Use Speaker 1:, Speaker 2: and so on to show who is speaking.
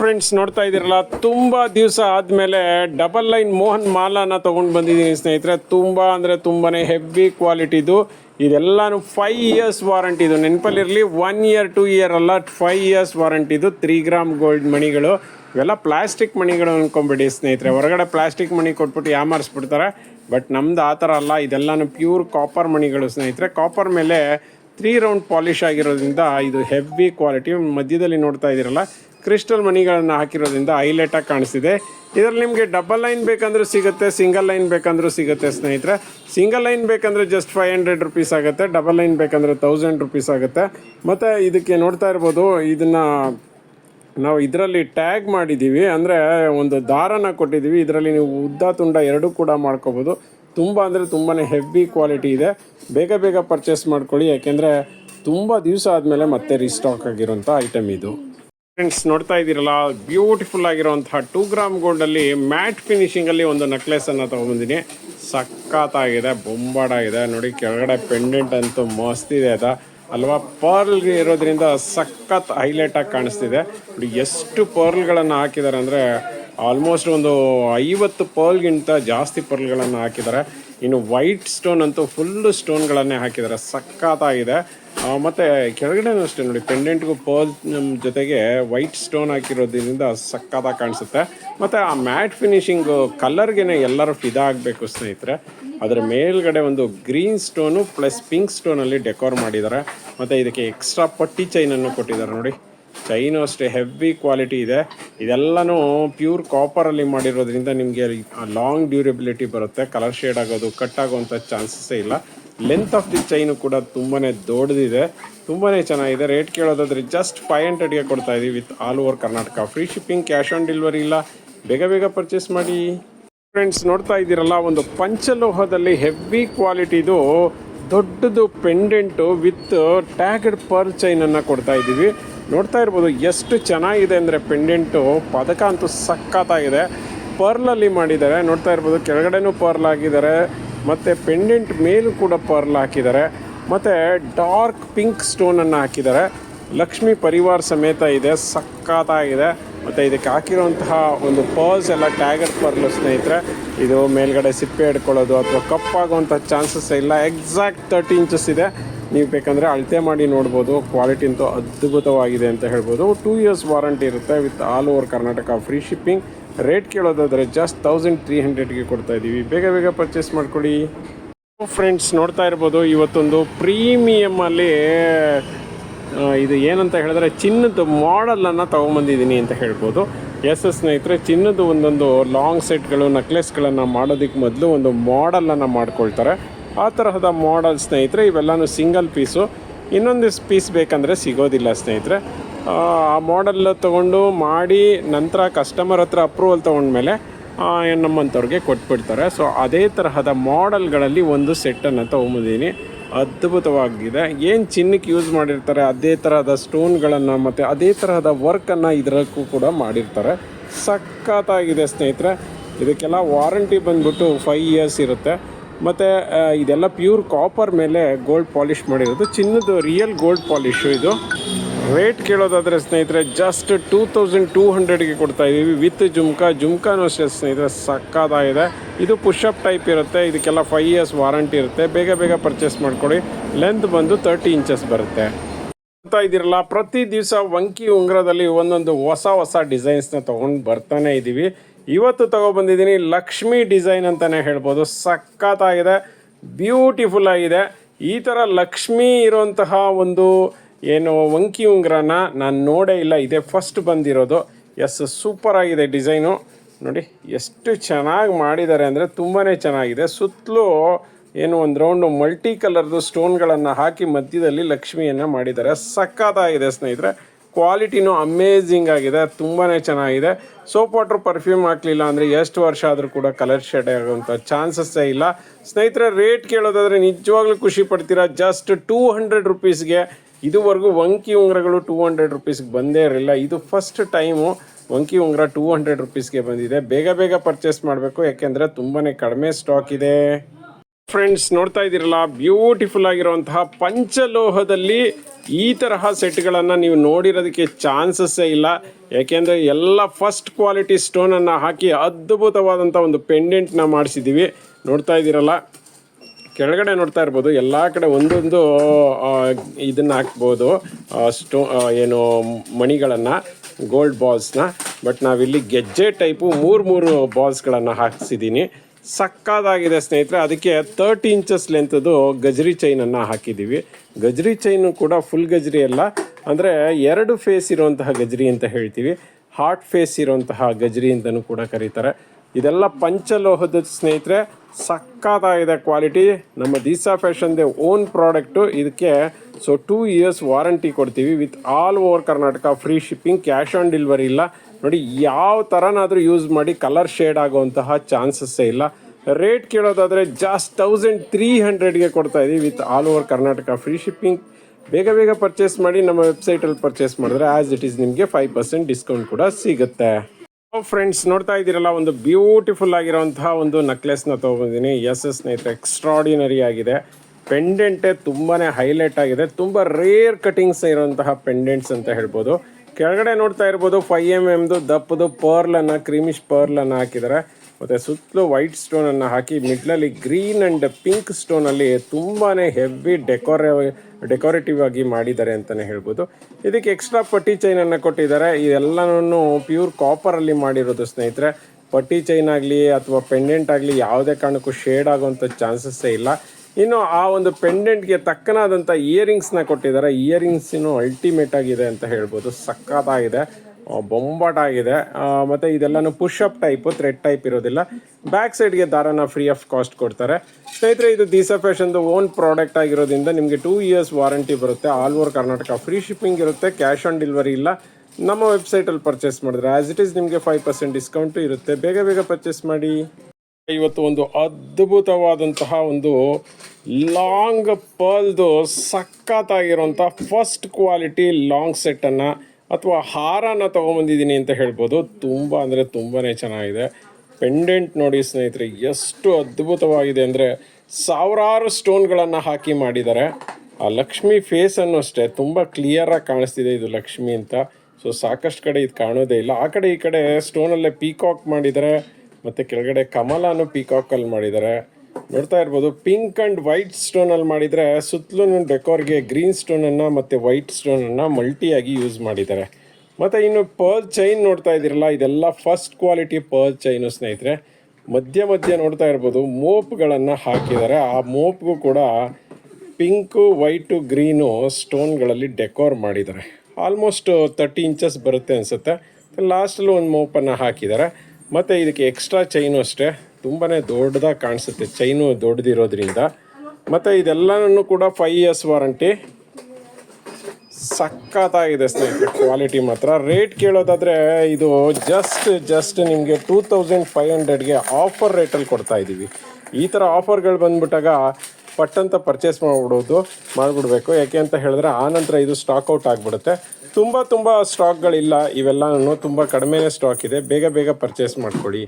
Speaker 1: Friends ನೋಡ್ತಾ ಇದ್ದೀರಲ್ಲ, ತುಂಬ ದಿವಸ ಆದಮೇಲೆ ಡಬಲ್ ಲೈನ್ ಮೋಹನ್ ಮಾಲಾನ ತೊಗೊಂಡು ಬಂದಿದ್ದೀನಿ ಸ್ನೇಹಿತರೆ. ತುಂಬ ಅಂದರೆ ತುಂಬಾ ಹೆವಿ ಕ್ವಾಲಿಟಿದು ಇದೆಲ್ಲಾನು ಫೈವ್ ಇಯರ್ಸ್ ವಾರಂಟಿ ಇದು ನೆನಪಲ್ಲಿರಲಿ ಒನ್ ಇಯರ್ ಟೂ ಇಯರ್ ಅಲ್ಲ ಫೈವ್ ಇಯರ್ಸ್ ವಾರಂಟಿದು ತ್ರೀ ಗ್ರಾಮ್ ಗೋಲ್ಡ್ ಮಣಿಗಳು. ಇವೆಲ್ಲ ಪ್ಲಾಸ್ಟಿಕ್ ಮಣಿಗಳು ಅನ್ಕೊಂಬಿಡಿ ಸ್ನೇಹಿತರೆ. ಹೊರಗಡೆ ಪ್ಲಾಸ್ಟಿಕ್ ಮಣಿ ಕೊಟ್ಬಿಟ್ಟು ಯಾಮಾರಿಸ್ಬಿಡ್ತಾರೆ. ಬಟ್ ನಮ್ದು ಆ ಥರ ಅಲ್ಲ. ಇದೆಲ್ಲಾನು ಪ್ಯೂರ್ ಕಾಪರ್ ಮಣಿಗಳು ಸ್ನೇಹಿತರೆ. ಕಾಪರ್ ಮೇಲೆ ತ್ರೀ ರೌಂಡ್ ಪಾಲಿಶ್ ಆಗಿರೋದ್ರಿಂದ ಇದು ಹೆವಿ ಕ್ವಾಲಿಟಿ ಮಧ್ಯದಲ್ಲಿ ನೋಡ್ತಾ ಇದ್ದೀರಲ್ಲ ಕ್ರಿಸ್ಟಲ್ ಮಣಿಗಳನ್ನು ಹಾಕಿರೋದ್ರಿಂದ ಹೈಲೈಟಾಗಿ ಕಾಣಿಸ್ತಿದೆ. ಇದರಲ್ಲಿ ನಿಮಗೆ ಡಬಲ್ ಲೈನ್ ಬೇಕಂದ್ರೂ ಸಿಗುತ್ತೆ, ಸಿಂಗಲ್ ಲೈನ್ ಬೇಕಂದ್ರೂ ಸಿಗುತ್ತೆ ಸ್ನೇಹಿತರೆ. ಸಿಂಗಲ್ ಲೈನ್ ಬೇಕಂದ್ರೆ ಜಸ್ಟ್ ಫೈವ್ ಹಂಡ್ರೆಡ್ ರುಪೀಸ್ ಆಗುತ್ತೆ ಡಬಲ್ ಲೈನ್ ಬೇಕಂದ್ರೆ ತೌಸಂಡ್ ರುಪೀಸ್ ಆಗುತ್ತೆ. ಮತ್ತು ಇದಕ್ಕೆ ನೋಡ್ತಾ ಇರ್ಬೋದು, ಇದನ್ನು ನಾವು ಇದರಲ್ಲಿ ಟ್ಯಾಗ್ ಮಾಡಿದ್ದೀವಿ ಅಂದರೆ ಒಂದು ದಾರನ ಕೊಟ್ಟಿದ್ದೀವಿ ಇದರಲ್ಲಿ ನೀವು ಉದ್ದ ತುಂಡ ಎರಡೂ ಕೂಡ ಮಾಡ್ಕೋಬೋದು. ತುಂಬ ಅಂದರೆ ತುಂಬಾ ಹೆವಿ ಕ್ವಾಲಿಟಿ ಇದೆ. ಬೇಗ ಬೇಗ ಪರ್ಚೇಸ್ ಮಾಡ್ಕೊಳ್ಳಿ. ಯಾಕೆಂದರೆ ತುಂಬ ದಿವಸ ಆದಮೇಲೆ ಮತ್ತೆ ರೀಸ್ಟಾಕ್ ಆಗಿರೋಂಥ ಐಟಮ್ ಇದು. ಫ್ರೆಂಡ್ಸ್ ನೋಡ್ತಾ ಇದ್ದೀರಲ್ಲ? ಬ್ಯೂಟಿಫುಲ್ ಆಗಿರುವಂತಹ ಟೂ ಗ್ರಾಮ್ ಗೋಲ್ಡಲ್ಲಿ ಮ್ಯಾಟ್ ಫಿನಿಶಿಂಗ್ ಅಲ್ಲಿ ಒಂದು ನೆಕ್ಲೆಸನ್ನು ತೊಗೊಂಬಂದಿನಿ. ಬೊಂಬಾಡ ಇದೆ ನೋಡಿ, ಕೆಳಗಡೆ ಪೆಂಡೆಂಟ್ ಅಂತೂ ಮಸ್ತ್ ಇದೆ ಅದ. ಅಲ್ವಾ? ಪರ್ಲ್ ಇರೋದ್ರಿಂದ ಸಖತ್ ಹೈಲೈಟಾಗಿ ಕಾಣಿಸ್ತಿದೆ. ನೋಡಿ, ಎಷ್ಟು ಪರ್ಲ್ಗಳನ್ನು ಹಾಕಿದ್ದಾರೆ ಅಂದರೆ ಆಲ್ಮೋಸ್ಟ್ ಒಂದು ಐವತ್ತು ಪರ್ಲ್ಗಿಂತ ಜಾಸ್ತಿ ಪರ್ಲ್ಗಳನ್ನು ಹಾಕಿದ್ದಾರೆ. ಇನ್ನು ವೈಟ್ ಸ್ಟೋನ್ ಅಂತೂ ಫುಲ್ಲು ಸ್ಟೋನ್ಗಳನ್ನೇ ಹಾಕಿದ್ದಾರೆ. ಸಖತ್ತಾಗಿದೆ. ಮತ್ತು ಕೆಳಗಡೆ ಅಷ್ಟೇ ನೋಡಿ, ಪೆಂಡೆಂಟ್ಗೂ ಪರ್ಲ್ ಜೊತೆಗೆ ವೈಟ್ ಸ್ಟೋನ್ ಹಾಕಿರೋದ್ರಿಂದ ಸಖತ್ತಾಗಿ ಕಾಣಿಸುತ್ತೆ. ಮತ್ತು ಆ ಮ್ಯಾಟ್ ಫಿನಿಷಿಂಗು ಕಲರ್ಗೆ ಎಲ್ಲರೂ ಫಿದಾ ಆಗಬೇಕು ಸ್ನೇಹಿತರೆ. ಅದರ ಮೇಲ್ಗಡೆ ಒಂದು ಗ್ರೀನ್ ಸ್ಟೋನು ಪ್ಲಸ್ ಪಿಂಕ್ ಸ್ಟೋನಲ್ಲಿ ಡೆಕೋರ್ ಮಾಡಿದ್ದಾರೆ. ಮತ್ತು ಇದಕ್ಕೆ ಎಕ್ಸ್ಟ್ರಾ ಪಟ್ಟಿ ಚೈನನ್ನು ಕೊಟ್ಟಿದ್ದಾರೆ ನೋಡಿ. ಚೈನು ಅಷ್ಟೇ ಹೆವಿ ಕ್ವಾಲಿಟಿ ಇದೆ. ಇದೆಲ್ಲನೂ ಪ್ಯೂರ್ ಕಾಪರಲ್ಲಿ ಮಾಡಿರೋದ್ರಿಂದ ನಿಮಗೆ ಲಾಂಗ್ ಡ್ಯೂರೆಬಿಲಿಟಿ ಬರುತ್ತೆ. ಕಲರ್ ಶೇಡ್ ಆಗೋದು ಕಟ್ ಆಗೋವಂಥ ಚಾನ್ಸಸ್ಸೇ ಇಲ್ಲ. ಲೆಂತ್ ಆಫ್ ದಿ ಚೈನು ಕೂಡ ತುಂಬಾ ದೊಡ್ಡದಿದೆ ತುಂಬಾ ಚೆನ್ನಾಗಿದೆ. ರೇಟ್ ಕೇಳೋದಾದ್ರೆ ಜಸ್ಟ್ ಫೈವ್ ಹಂಡ್ರೆಡ್ಗೆ ಕೊಡ್ತಾ ಇದೀವಿ with all over Karnataka free shipping cash on delivery ಇಲ್ಲ. ಬೇಗ ಬೇಗ ಪರ್ಚೇಸ್ ಮಾಡಿ. ಫ್ರೆಂಡ್ಸ್ ನೋಡ್ತಾ ಇದ್ದೀರಲ್ಲ, ಒಂದು ಪಂಚಲೋಹದಲ್ಲಿ ಹೆವಿ ಕ್ವಾಲಿಟಿದು ದೊಡ್ಡದು ಪೆಂಡೆಂಟು ವಿತ್ ಟ್ಯಾಗ್ಡ್ ಪರ್ ಚೈನನ್ನು ಕೊಡ್ತಾ ಇದ್ದೀವಿ. ನೋಡ್ತಾ ಇರ್ಬೋದು ಎಷ್ಟು ಚೆನ್ನಾಗಿದೆ ಅಂದರೆ ಪೆಂಡೆಂಟು. ಪದಕ ಅಂತೂ ಸಖತ್ತಾಗಿದೆ. ಪರ್ಲಲ್ಲಿ ಮಾಡಿದ್ದಾರೆ. ನೋಡ್ತಾ ಇರ್ಬೋದು ಕೆಳಗಡೆನೂ ಪರ್ಲ್ ಹಾಕಿದ್ದಾರೆ. ಮತ್ತು ಪೆಂಡೆಂಟ್ ಮೇಲೂ ಕೂಡ ಪರ್ಲ್ ಹಾಕಿದ್ದಾರೆ. ಮತ್ತು ಡಾರ್ಕ್ ಪಿಂಕ್ ಸ್ಟೋನನ್ನು ಹಾಕಿದ್ದಾರೆ. ಲಕ್ಷ್ಮೀ ಪರಿವಾರ ಸಮೇತ ಇದೆ. ಸಖತ್ತಾಗಿದೆ. ಮತ್ತು ಇದಕ್ಕೆ ಹಾಕಿರುವಂತಹ ಒಂದು ಪರ್ಸ್ ಎಲ್ಲ ಟ್ಯಾಗರ್ ಪರ್ಲು ಸ್ನೇಹಿತರೆ, ಇದು ಮೇಲ್ಗಡೆ ಸಿಪ್ಪೆ ಹಿಡ್ಕೊಳ್ಳೋದು ಅಥವಾ ಕಪ್ಪಾಗುವಂಥ ಚಾನ್ಸಸ್ ಇಲ್ಲ. ಎಕ್ಸಾಕ್ಟ್ ತರ್ಟಿ ಇಂಚಸ್ ಇದೆ. ನೀವು ಬೇಕಂದರೆ ಅಳತೆ ಮಾಡಿ ನೋಡ್ಬೋದು. ಕ್ವಾಲಿಟಿ ಅಂತೂ ಅದ್ಭುತವಾಗಿದೆ ಅಂತ ಹೇಳ್ಬೋದು. ಟೂ ಇಯರ್ಸ್ ವಾರಂಟಿ ಇರುತ್ತೆ with all over Karnataka free shipping rate ಕೇಳೋದಾದರೆ just thousand three ಹಂಡ್ರೆಡ್ಗೆ ಕೊಡ್ತಾ ಇದ್ದೀವಿ. ಬೇಗ ಬೇಗ ಪರ್ಚೇಸ್ ಮಾಡ್ಕೊಳ್ಳಿ. ಫ್ರೆಂಡ್ಸ್ ನೋಡ್ತಾ ಇರ್ಬೋದು, ಇವತ್ತೊಂದು ಪ್ರೀಮಿಯಮಲ್ಲಿ ಇದು ಏನಂತ ಹೇಳಿದ್ರೆ ಚಿನ್ನದ ಮಾಡಲನ್ನು ತೊಗೊಂಬಂದಿದ್ದೀನಿ ಅಂತ ಹೇಳ್ಬೋದು. ಎಸ್ ಎಸ್ ಸ್ನೇಹಿತರೆ ಚಿನ್ನದ ಒಂದೊಂದು ಲಾಂಗ್ ಸೆಟ್ಗಳು ನೆಕ್ಲೆಸ್ಗಳನ್ನು ಮಾಡೋದಕ್ಕೆ ಮೊದಲು ಒಂದು ಮಾಡಲನ್ನು ಮಾಡ್ಕೊಳ್ತಾರೆ. ಆ ತರಹದ ಮಾಡಲ್ ಸ್ನೇಹಿತರೆ, ಇವೆಲ್ಲನೂ ಸಿಂಗಲ್ ಪೀಸು ಇನ್ನೊಂದು ಪೀಸ್ ಬೇಕಂದರೆ ಸಿಗೋದಿಲ್ಲ ಸ್ನೇಹಿತರೆ. ಆ ಮಾಡಲ್ ತೊಗೊಂಡು ಮಾಡಿ ನಂತರ ಕಸ್ಟಮರ್ ಹತ್ರ ಅಪ್ರೂವಲ್ ತೊಗೊಂಡ್ಮೇಲೆ ನಮ್ಮಂಥವ್ರಿಗೆ ಕೊಟ್ಬಿಡ್ತಾರೆ. ಸೊ ಅದೇ ತರಹದ ಮಾಡೆಲ್ಗಳಲ್ಲಿ ಒಂದು ಸೆಟ್ಟನ್ನು ತೊಗೊಂಬಂದಿದ್ದೀನಿ ಅದ್ಭುತವಾಗಿದೆ. ಏನು ಚಿನ್ನಕ್ಕೆ ಯೂಸ್ ಮಾಡಿರ್ತಾರೆ, ಅದೇ ತರಹದ ಸ್ಟೋನ್ಗಳನ್ನು ಮತ್ತು ಅದೇ ತರಹದ ವರ್ಕನ್ನು ಇದರಕ್ಕೂ ಕೂಡ ಮಾಡಿರ್ತಾರೆ. ಸಖತ್ತಾಗಿದೆ ಸ್ನೇಹಿತರೆ. ಇದಕ್ಕೆಲ್ಲ ವಾರಂಟಿ ಬಂದ್ಬಿಟ್ಟು ಫೈವ್ ಇಯರ್ಸ್ ಇರುತ್ತೆ. ಮತ್ತು ಇದೆಲ್ಲ ಪ್ಯೂರ್ ಕಾಪರ್ ಮೇಲೆ ಗೋಲ್ಡ್ ಪಾಲಿಷ್ ಮಾಡಿರೋದು. ಚಿನ್ನದ ರಿಯಲ್ ಗೋಲ್ಡ್ ಪಾಲಿಶು ಇದು. ರೇಟ್ ಕೇಳೋದಾದರೆ ಸ್ನೇಹಿತರೆ ಜಸ್ಟ್ ಟೂ ತೌಸಂಡ್ ಟೂ ಹಂಡ್ರೆಡ್ಗೆ ಕೊಡ್ತಾ ಇದ್ದೀವಿ ವಿತ್ ಜುಮ್ಕಾ, ಜುಮ್ಕಾನು ಅಷ್ಟೇ ಸ್ನೇಹಿತರೆ, ಸಕ್ಕತ್ತಾಗಿದೆ. ಇದು ಪುಷಪ್ ಟೈಪ್ ಇರುತ್ತೆ. ಇದಕ್ಕೆಲ್ಲ ಫೈವ್ ಇಯರ್ಸ್ ವಾರಂಟಿ ಇರುತ್ತೆ. ಬೇಗ ಬೇಗ ಪರ್ಚೇಸ್ ಮಾಡ್ಕೊಳ್ಳಿ ಲೆಂತ್ ಬಂದು ತರ್ಟಿ ಇಂಚಸ್ ಬರುತ್ತೆ. ಬರ್ತಾ ಇದ್ದೀರಲ್ಲ, ಪ್ರತಿ ದಿವಸ ವಂಕಿ ಉಂಗ್ರದಲ್ಲಿ ಒಂದೊಂದು ಹೊಸ ಹೊಸ ಡಿಸೈನ್ಸ್ನ ತೊಗೊಂಡು ಬರ್ತಾನೆ ಇದ್ದೀವಿ ಇವತ್ತು ತಗೊಬಂದಿದ್ದೀನಿ ಲಕ್ಷ್ಮಿ ಡಿಸೈನ್ ಅಂತಲೇ ಹೇಳ್ಬೋದು. ಸಖತ್ತಾಗಿದೆ ಬ್ಯೂಟಿಫುಲ್ ಆಗಿದೆ. ಈ ಥರ ಲಕ್ಷ್ಮಿ ಇರೋಂತಹ ಒಂದು ಏನು ವಂಕಿ ಉಂಗ್ರನ ನಾನು ನೋಡೇ ಇಲ್ಲ, ಇದೇ ಫಸ್ಟ್ ಬಂದಿರೋದು. ಎಸ್ ಸೂಪರ್ ಆಗಿದೆ ಡಿಸೈನು. ನೋಡಿ, ಎಷ್ಟು ಚೆನ್ನಾಗಿ ಮಾಡಿದ್ದಾರೆ ಅಂದರೆ ತುಂಬಾ ಚೆನ್ನಾಗಿದೆ. ಸುತ್ತಲೂ ಏನು ಒಂದು ರೌಂಡು ಮಲ್ಟಿ ಕಲರ್ದು ಸ್ಟೋನ್ಗಳನ್ನು ಹಾಕಿ ಮಧ್ಯದಲ್ಲಿ ಲಕ್ಷ್ಮಿಯನ್ನು ಮಾಡಿದ್ದಾರೆ. ಸಖತ್ತಾಗಿದೆ ಸ್ನೇಹಿತರೆ. ಕ್ವಾಲಿಟಿನೂ ಅಮೇಝಿಂಗ್ ಆಗಿದೆ ತುಂಬಾ ಚೆನ್ನಾಗಿದೆ. ಸೋಪ್ ವಾಟ್ರ್ ಪರ್ಫ್ಯೂಮ್ ಹಾಕಲಿಲ್ಲ ಅಂದರೆ ಎಷ್ಟು ವರ್ಷ ಆದರೂ ಕೂಡ ಕಲರ್ ಶೇಡ್ ಆಗುವಂಥ ಚಾನ್ಸಸ್ಸೇ ಇಲ್ಲ. ಸ್ನೇಹಿತರೆ ರೇಟ್ ಕೇಳೋದಾದರೆ ನಿಜವಾಗ್ಲೂ ಖುಷಿ ಪಡ್ತೀರಾ? ಜಸ್ಟ್ ಟೂ ಹಂಡ್ರೆಡ್ ರುಪೀಸ್ಗೆ ಇದುವರೆಗೂ ವಂಕಿ ಉಂಗುರಗಳು ಟೂ ಹಂಡ್ರೆಡ್ ರುಪೀಸ್ಗೆ ಬಂದೇ ಇರಲಿಲ್ಲ. ಇದು ಫಸ್ಟ್ ಟೈಮು ವಂಕಿ ಉಂಗುರ ಟೂ ಹಂಡ್ರೆಡ್ ರುಪೀಸ್ಗೆ ಬಂದಿದೆ. ಬೇಗ ಬೇಗ ಪರ್ಚೇಸ್ ಮಾಡಬೇಕು, ಯಾಕೆಂದರೆ ತುಂಬಾ ಕಡಿಮೆ ಸ್ಟಾಕ್ ಇದೆ. ಫ್ರೆಂಡ್ಸ್ ನೋಡ್ತಾ ಇದ್ದೀರಲ್ಲ? ಬ್ಯೂಟಿಫುಲ್ ಆಗಿರುವಂತಹ ಪಂಚಲೋಹದಲ್ಲಿ ಈ ತರಹ ಸೆಟ್ಗಳನ್ನು ನೀವು ನೋಡಿರೋದಕ್ಕೆ ಚಾನ್ಸಸ್ಸೇ ಇಲ್ಲ. ಯಾಕೆಂದರೆ ಎಲ್ಲ ಫಸ್ಟ್ ಕ್ವಾಲಿಟಿ ಸ್ಟೋನನ್ನು ಹಾಕಿ ಅದ್ಭುತವಾದಂಥ ಒಂದು ಪೆಂಡೆಂಟ್ನ ಮಾಡಿಸಿದ್ದೀವಿ ನೋಡ್ತಾ ಇದ್ದೀರಲ್ಲ? ಕೆಳಗಡೆ ನೋಡ್ತಾ ಇರ್ಬೋದು. ಎಲ್ಲ ಕಡೆ ಒಂದೊಂದು ಇದನ್ನು ಹಾಕ್ಬೋದು. ಸ್ಟೋ ಏನು ಮಣಿಗಳನ್ನು ಗೋಲ್ಡ್ ಬಾಲ್ಸ್ನ ಬಟ್ ನಾವಿಲ್ಲಿ ಗೆಜ್ಜೆ ಟೈಪು ಮೂರು ಮೂರು ಬಾಲ್ಸ್ಗಳನ್ನು ಹಾಕ್ಸಿದ್ದೀನಿ ಸಕ್ಕದಾಗಿದೆ ಸ್ನೇಹಿತರೆ. ಅದಕ್ಕೆ ತರ್ಟಿ ಇಂಚಸ್ ಲೆಂತದ್ದು ಗಜರಿ ಚೈನನ್ನು ಹಾಕಿದ್ದೀವಿ. ಗಜ್ರಿ ಚೈನು ಕೂಡ ಫುಲ್ ಗಜರಿ ಅಲ್ಲ. ಅಂದರೆ ಎರಡು ಫೇಸ್ ಇರುವಂತಹ ಗಜರಿ ಅಂತ ಹೇಳ್ತೀವಿ. ಹಾರ್ಟ್ ಫೇಸ್ ಇರುವಂತಹ ಗಜ್ರಿ ಅಂತಲೂ ಕೂಡ ಕರೀತಾರೆ. ಇದೆಲ್ಲ ಪಂಚಲೋಹದ ಸ್ನೇಹಿತರೆ, ಸಕ್ಕತ್ತಾಗಿದೆ ಕ್ವಾಲಿಟಿ ನಮ್ಮ ದೀಸಾ ಫ್ಯಾಷನ್ದೇ ಓನ್ ಪ್ರಾಡಕ್ಟು ಇದಕ್ಕೆ ಸೊ ಟೂ ಇಯರ್ಸ್ ವಾರಂಟಿ ಕೊಡ್ತೀವಿ. With all over Karnataka free shipping cash on delivery ಇಲ್ಲ. ನೋಡಿ, ಯಾವ ಥರನಾದರೂ ಯೂಸ್ ಮಾಡಿ ಕಲರ್ ಶೇಡ್ ಆಗುವಂತಹ ಚಾನ್ಸಸ್ಸೇ ಇಲ್ಲ. ರೇಟ್ ಕೇಳೋದಾದರೆ ಜಾಸ್ಟ್ ತೌಸಂಡ್ ತ್ರೀ ಹಂಡ್ರೆಡ್ಗೆ ಕೊಡ್ತಾ ಇದೀವಿ. With all over Karnataka free shipping ಬೇಗ ಬೇಗ ಪರ್ಚೇಸ್ ಮಾಡಿ ನಮ್ಮ ವೆಬ್ಸೈಟಲ್ಲಿ ಪರ್ಚೇಸ್ ಮಾಡಿದ್ರೆ ಆ್ಯಸ್ ಇಟ್ ಈಸ್ ನಿಮಗೆ ಫೈವ್ ಪರ್ಸೆಂಟ್ ಡಿಸ್ಕೌಂಟ್ ಕೂಡ ಸಿಗುತ್ತೆ. ಫ್ರೆಂಡ್ಸ್ ನೋಡ್ತಾ ಇದ್ದೀರಲ್ಲ, ಒಂದು ಬ್ಯೂಟಿಫುಲ್ ಆಗಿರೋಂತಹ ಒಂದು ನೆಕ್ಲೆಸ್ನ ತೊಗೊಂಡಿದ್ದೀನಿ. ಎಸ್ ಎಸ್ ಸ್ನೇಹಿತರೆ ಎಕ್ಸ್ಟ್ರಾಡಿನರಿ ಆಗಿದೆ. ಪೆಂಡೆಂಟೇ ತುಂಬಾ ಹೈಲೈಟ್ ಆಗಿದೆ. ತುಂಬ ರೇರ್ ಕಟಿಂಗ್ಸ್ ಇರುವಂತಹ ಪೆಂಡೆಂಟ್ಸ್ ಅಂತ ಹೇಳ್ಬೋದು. ಕೆಳಗಡೆ ನೋಡ್ತಾ ಇರ್ಬೋದು ಫೈವ್ ಎಂ ಎಮ್ದು ದಪ್ಪದು ಪರ್ಲನ್ನು ಕ್ರೀಮಿಶ್ ಪರ್ಲನ್ನು ಹಾಕಿದ್ದಾರೆ. ಮತ್ತು ಸುತ್ತಲೂ ವೈಟ್ ಸ್ಟೋನನ್ನು ಹಾಕಿ ಮಿಡ್ಲಲ್ಲಿ ಗ್ರೀನ್ ಆ್ಯಂಡ್ ಪಿಂಕ್ ಸ್ಟೋನಲ್ಲಿ ತುಂಬಾ ಹೆವಿ ಡೆಕೋರೇ ಡೆಕೋರೇಟಿವ್ ಆಗಿ ಮಾಡಿದ್ದಾರೆ ಅಂತಲೇ ಹೇಳ್ಬೋದು. ಇದಕ್ಕೆ ಎಕ್ಸ್ಟ್ರಾ ಪಟ್ಟಿ ಚೈನನ್ನು ಕೊಟ್ಟಿದ್ದಾರೆ. ಇದೆಲ್ಲನೂ ಪ್ಯೂರ್ ಕಾಪರಲ್ಲಿ ಮಾಡಿರೋದು ಸ್ನೇಹಿತರೆ. ಪಟ್ಟಿ ಚೈನ್ ಆಗಲಿ ಅಥವಾ ಪೆಂಡೆಂಟ್ ಆಗಲಿ ಯಾವುದೇ ಕಾರಣಕ್ಕೂ ಶೇಡ್ ಆಗುವಂಥ ಚಾನ್ಸಸ್ಸೇ ಇಲ್ಲ. ಇನ್ನು ಆ ಒಂದು ಪೆಂಡೆಂಟ್ಗೆ ತಕ್ಕನಾದಂಥ ಇಯರಿಂಗ್ಸ್ನ ಕೊಟ್ಟಿದ್ದಾರೆ. ಇಯರಿಂಗ್ಸ್ ಇನ್ನು ಅಲ್ಟಿಮೇಟ್ ಆಗಿದೆ ಅಂತ ಹೇಳ್ಬೋದು. ಸಕ್ಕತ್ತಾಗಿದೆ. ಬೊಂಬಾಟಾಗಿದೆ. ಮತ್ತು ಇದೆಲ್ಲನೂ push up type thread type ಇರೋದಿಲ್ಲ ಬ್ಯಾಕ್ ಸೈಡ್ಗೆ ದಾರನ ಫ್ರೀ ಆಫ್ ಕಾಸ್ಟ್ ಕೊಡ್ತಾರೆ. ಸ್ನೇಹಿತರೆ, ಇದು ದಿಸಾ ಫ್ಯಾಷನ್ದು ಓನ್ ಪ್ರಾಡಕ್ಟ್ ಆಗಿರೋದ್ರಿಂದ ನಿಮಗೆ ಟೂ ಇಯರ್ಸ್ ವಾರಂಟಿ ಬರುತ್ತೆ. All over Karnataka free shipping ಇರುತ್ತೆ. ಕ್ಯಾಶ್ ಆನ್ ಡೆಲಿವರಿ ಇಲ್ಲ. ನಮ್ಮ ವೆಬ್ಸೈಟಲ್ಲಿ ಪರ್ಚೇಸ್ ಮಾಡಿದ್ರೆ ಆ್ಯಸ್ ಇಟ್ ಈಸ್ ನಿಮಗೆ ಫೈವ್ ಪರ್ಸೆಂಟ್ ಡಿಸ್ಕೌಂಟು ಇರುತ್ತೆ. ಬೇಗ ಬೇಗ ಪರ್ಚೇಸ್ ಮಾಡಿ. ಇವತ್ತು ಒಂದು ಅದ್ಭುತವಾದಂತಹ ಒಂದು ಲಾಂಗ್ ಪರ್ಲ್ದು ಸಖತ್ತಾಗಿರುವಂಥ ಫಸ್ಟ್ ಕ್ವಾಲಿಟಿ ಲಾಂಗ್ ಸೆಟ್ಟನ್ನು ಅಥವಾ ಹಾರನ ತೊಗೊಂಬಂದಿದ್ದೀನಿ ಅಂತ ಹೇಳ್ಬೋದು. ತುಂಬ ಅಂದರೆ ತುಂಬಾ ಚೆನ್ನಾಗಿದೆ. ಪೆಂಡೆಂಟ್ ನೋಡಿ ಸ್ನೇಹಿತರೆ, ಎಷ್ಟು ಅದ್ಭುತವಾಗಿದೆ ಅಂದರೆ ಸಾವಿರಾರು ಸ್ಟೋನ್ಗಳನ್ನು ಹಾಕಿ ಮಾಡಿದ್ದಾರೆ. ಆ ಲಕ್ಷ್ಮಿ ಫೇಸನ್ನು ಅಷ್ಟೇ ತುಂಬ ಕ್ಲಿಯರಾಗಿ ಕಾಣಿಸ್ತಿದೆ ಇದು ಲಕ್ಷ್ಮಿ ಅಂತ. ಸೊ ಸಾಕಷ್ಟು ಕಡೆ ಇದು ಕಾಣೋದೇ ಇಲ್ಲ. ಆ ಕಡೆ ಈ ಕಡೆ ಸ್ಟೋನಲ್ಲೇ ಪೀಕಾಕ್ ಮಾಡಿದ್ದಾರೆ. ಮತ್ತು ಕೆಳಗಡೆ ಕಮಲನು ಪೀಕಾಕಲ್ಲಿ ಮಾಡಿದ್ದಾರೆ ನೋಡ್ತಾ ಇರ್ಬೋದು ಪಿಂಕ್ ಆ್ಯಂಡ್ ವೈಟ್ ಸ್ಟೋನಲ್ಲಿ ಮಾಡಿದರೆ ಸುತ್ತಲೂ ಡೆಕೋರ್ಗೆ ಗ್ರೀನ್ ಸ್ಟೋನನ್ನು ಮತ್ತು ವೈಟ್ ಸ್ಟೋನನ್ನು ಮಲ್ಟಿಯಾಗಿ ಯೂಸ್ ಮಾಡಿದ್ದಾರೆ ಮತ್ತು ಇನ್ನು ಪರ್ಲ್ ಚೈನ್ ನೋಡ್ತಾ ಇದ್ದೀರಲ್ಲ, ಇದೆಲ್ಲ ಫಸ್ಟ್ ಕ್ವಾಲಿಟಿ ಪರ್ಲ್ ಚೈನು ಸ್ನೇಹಿತರೆ. ಮಧ್ಯ ಮಧ್ಯ ನೋಡ್ತಾ ಇರ್ಬೋದು, ಮೋಪ್ಗಳನ್ನು ಹಾಕಿದ್ದಾರೆ ಆ ಮೋಪ್ಗೂ ಕೂಡ ಪಿಂಕು ವೈಟು ಗ್ರೀನು ಸ್ಟೋನ್ಗಳಲ್ಲಿ ಡೆಕೋರ್ ಮಾಡಿದ್ದಾರೆ ಆಲ್ಮೋಸ್ಟ್ ತರ್ಟಿ ಇಂಚಸ್ ಬರುತ್ತೆ ಅನಿಸುತ್ತೆ. ಲಾಸ್ಟಲ್ಲೂ ಒಂದು ಮೋಪನ್ನು ಹಾಕಿದ್ದಾರೆ ಮತ್ತು ಇದಕ್ಕೆ ಎಕ್ಸ್ಟ್ರಾ ಚೈನು ಅಷ್ಟೇ. ತುಂಬಾ ದೊಡ್ಡದಾಗಿ ಕಾಣಿಸುತ್ತೆ. ಚೈನು ದೊಡ್ಡದಿರೋದ್ರಿಂದ. ಮತ್ತು ಇದೆಲ್ಲನೂ ಕೂಡ ಫೈವ್ ಇಯರ್ಸ್ ವಾರಂಟಿ ಸಖತ್ತಾಗಿದೆ ಸ್ನೇಹಿತರೆ ಕ್ವಾಲಿಟಿ ಮಾತ್ರ. ರೇಟ್ ಕೇಳೋದಾದರೆ ಇದು ಜಸ್ಟ್ ಜಸ್ಟ್ ನಿಮಗೆ ಟೂ ತೌಸಂಡ್ ಫೈವ್ ಹಂಡ್ರೆಡ್ಗೆ ಆಫರ್ ರೇಟಲ್ಲಿ ಕೊಡ್ತಾ ಇದ್ದೀವಿ ಈ ಥರ ಆಫರ್ಗಳು ಬಂದ್ಬಿಟ್ಟಾಗ ಪಟ್ಟಂತ ಪರ್ಚೇಸ್ ಮಾಡಿಬಿಡೋದು, ಮಾಡಿಬಿಡ್ಬೇಕು. ಯಾಕೆ ಅಂತ ಹೇಳಿದ್ರೆ ಆನಂತರ ಇದು ಸ್ಟಾಕ್ ಔಟ್ ಆಗಿಬಿಡುತ್ತೆ. ತುಂಬ ತುಂಬ ಸ್ಟಾಕ್ಗಳಿಲ್ಲ ಇವೆಲ್ಲನೂ ತುಂಬ ಕಡಿಮೆನೇ ಸ್ಟಾಕ್ ಇದೆ. ಬೇಗ ಬೇಗ ಪರ್ಚೇಸ್ ಮಾಡ್ಕೊಳ್ಳಿ